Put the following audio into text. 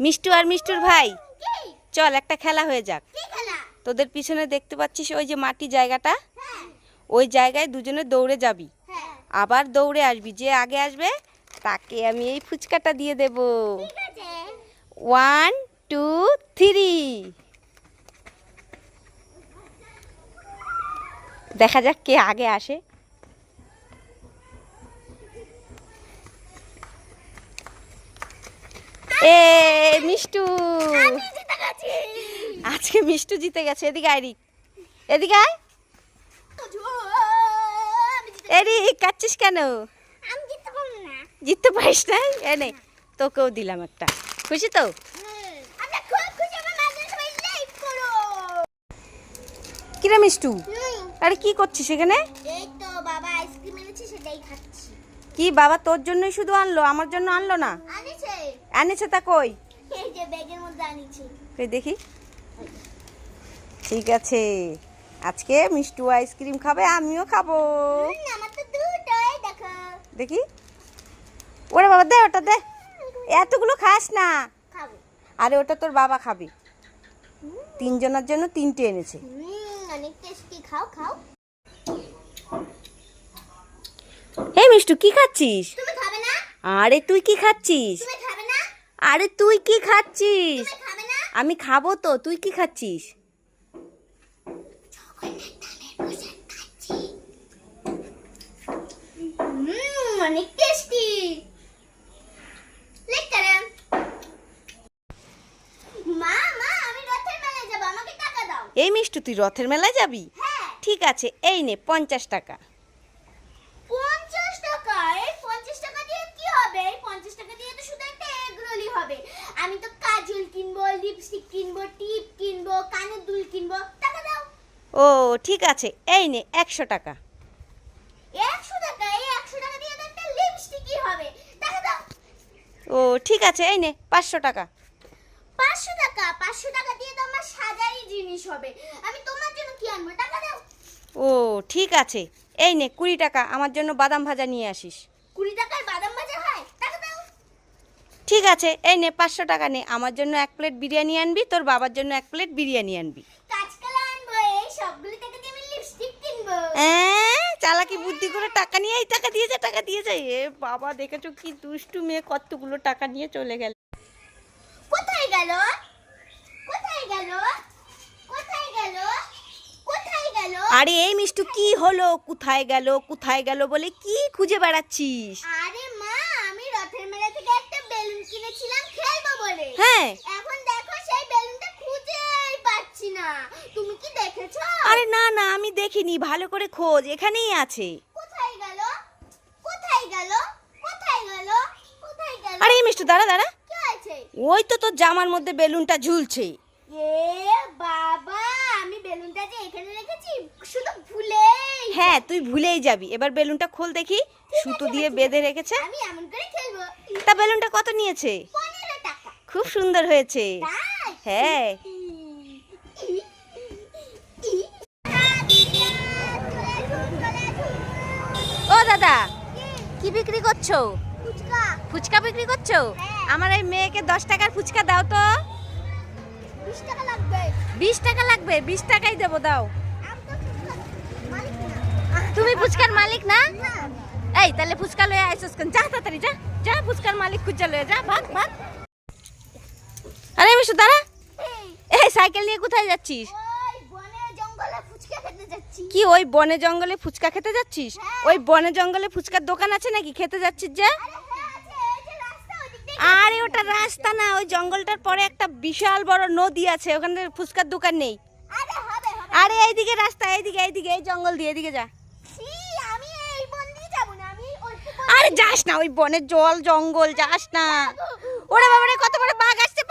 মিষ্টু আর মিষ্টুর ভাই। চল একটা খেলা হয়ে যাক। তোদের পিছনে দেখতে পাচ্ছিস ওই যে মাটি জায়গাটা? হ্যাঁ। ওই জায়গায় দুজনে দৌড়ে যাবি। হ্যাঁ। আবার দৌড়ে আসবি। যে আগে আসবে তাকে আমি এই ফুচকাটা দিয়ে দেব। ওয়ান টু থ্রি দেখা যাক কে আগে আসে। এ মিষ্টু। আজকে মিষ্টু জিতে গেছে। এদিকে আইরি এদিকে। আয়। জিতে কাচ্ছিস কেন? জিততে পারিস না? এনে তোকেও দিলাম একটা। খুশি তো? লাইক করো। মিষ্টু? আরে কি করছিস এখানে? কি বাবা তোর জন্যই শুধু আনলো? আমার জন্য আনলো না? আনিছে তা কই? এই যে ব্যাগের মধ্যে আনিছে। কই দেখি। ঠিক আছে আজকে মিষ্টু আইসক্রিম খাবে আমিও খাব। আমার তো দুটোই দেখো। দেখি। ওরে বাবা দে ওটা দে। এতগুলো খাস না। আরে ওটা তোর বাবা খাবে। তিনজনের জন্য তিনটে এনেছে। অনেক টেস্টি খাও খাও। হে মিষ্টু কি খাচ্ছিস? আরে তুই কি খাচ্ছিস? আরে তুই কি খাচ্ছিস? আমি খাব তো তুই কি খাচ্ছিস? অনেক টেস্টি এই মিষ্টু তুই রথের মেলায় যাবি? হ্যাঁ। ঠিক আছে এই নে পঞ্চাশ টাকা পঞ্চাশ টাকা এই পঞ্চাশ টাকা দিয়ে কি হবে এই পঞ্চাশ টাকা দিয়ে তো শুধু একটা এগরোলই হবে? আমি তো কাজল কিনবো লিপস্টিক কিনবো টিপ কিনবো কানের দুল কিনবো। টাকা দাও। ও ঠিক আছে। এই নে একশো টাকা। একশো টাকা? এই একশো টাকা দিয়ে তো একটা লিপস্টিকই হবে। টাকা দাও। ও ঠিক আছে এই নে পাঁচশো টাকা। পাঁচশো টাকা? পাঁচশো টাকা দিয়ে তো আমার সাজারি জিনিস হবে। আমি তোমার জন্য কি আনব? টাকা দাও। ও ঠিক আছে। এই নে কুড়ি টাকা। আমার জন্য বাদাম ভাজা নিয়ে আসিস। কুড়ি টাকায় বাদাম ভাজা হয়? ঠিক আছে এই নে পাঁচশো টাকা নে আমার জন্য এক প্লেট বিরিয়ানি আনবি তোর বাবার জন্য এক প্লেট বিরিয়ানি আনবি। অ্যাঁ, চালাকি বুদ্ধি করে টাকা নিয়ে এই টাকা দিয়ে যা টাকা দিয়ে যায় এ বাবা দেখেছ কি দুষ্টু মেয়ে কতগুলো টাকা নিয়ে চলে গেল। গেল? কোথায় গেল? কোথায় গেল? কোথায় গেল? আরে এই মিষ্টু কি হলো? কোথায় গেল? কোথায় গেল বলে কি খুঁজে বেড়াচ্ছিস? আরে মা আমি রথের মেলা থেকে একটা বেলুন কিনেছিলাম খেলব বলে। হ্যাঁ। এখন দেখো সেই বেলুনটা খুঁজেই পাচ্ছি না। তুমি কি দেখেছ? আরে না না আমি দেখিনি। ভালো করে খোঁজ। এখানেই আছে। কোথায় গেল? কোথায় গেল? কোথায় গেল? কোথায় গেল? আরে মিষ্টু দাঁড়া দাঁড়া। কি আছে ওই তো তোর জামার মধ্যে বেলুনটা ঝুলছে। এ বাবা আমি বেলুনটা যে এখানে রেখেছি শুধু হ্যাঁ তুই ভুলেই যাবি। এবার বেলুনটা খোল দেখি। সুতো দিয়ে বেঁধে রেখেছে। তা বেলুনটা কত নিয়েছে? খুব সুন্দর হয়েছে। হ্যাঁ। ও দাদা কি বিক্রি করছ? ফুচকা। ফুচকা বিক্রি করছ? হ্যাঁ। আমার এই মেয়েকে দশ টাকার ফুচকা দাও তো। বিশ টাকা লাগবে। বিশ টাকা লাগবে বিশ টাকাই দেবো দাও আমি তো ফুচকা মালিক না তুমি ফুচকার মালিক না? এই তাহলে ফুচকা লয়ে আইসস কেন? যা তাড়াতাড়ি যা যা ফুচকার মালিক খুঁজে লয়ে যা ভাগ ভাগ। আরে মিশু দাঁড়া। এই, সাইকেল নিয়ে কোথায় যাচ্ছিস? ওই বনে জঙ্গলে ফুচকা খেতে যাচ্ছি। কি ওই বনে জঙ্গলে ফুচকা খেতে যাচ্ছিস? হ্যাঁ। ওই বনে জঙ্গলে ফুচকার দোকান আছে নাকি? খেতে যাচ্ছিস যে। আরে হ্যাঁ যে আরে ওটা রাস্তা না ওই জঙ্গলটার পরে একটা বিশাল বড় নদী আছে ওখানে ফুচকার দোকান নেই। আরে এইদিকে রাস্তা এইদিকে এইদিকে এই জঙ্গল দিয়ে এদিকে যা ছি, আমি এই বন দিয়ে যাব না আমি ওই আরে যাস না ওই বনে জল জঙ্গল যাস না। ওরে বাবারে কত বড় বাঘ আসছে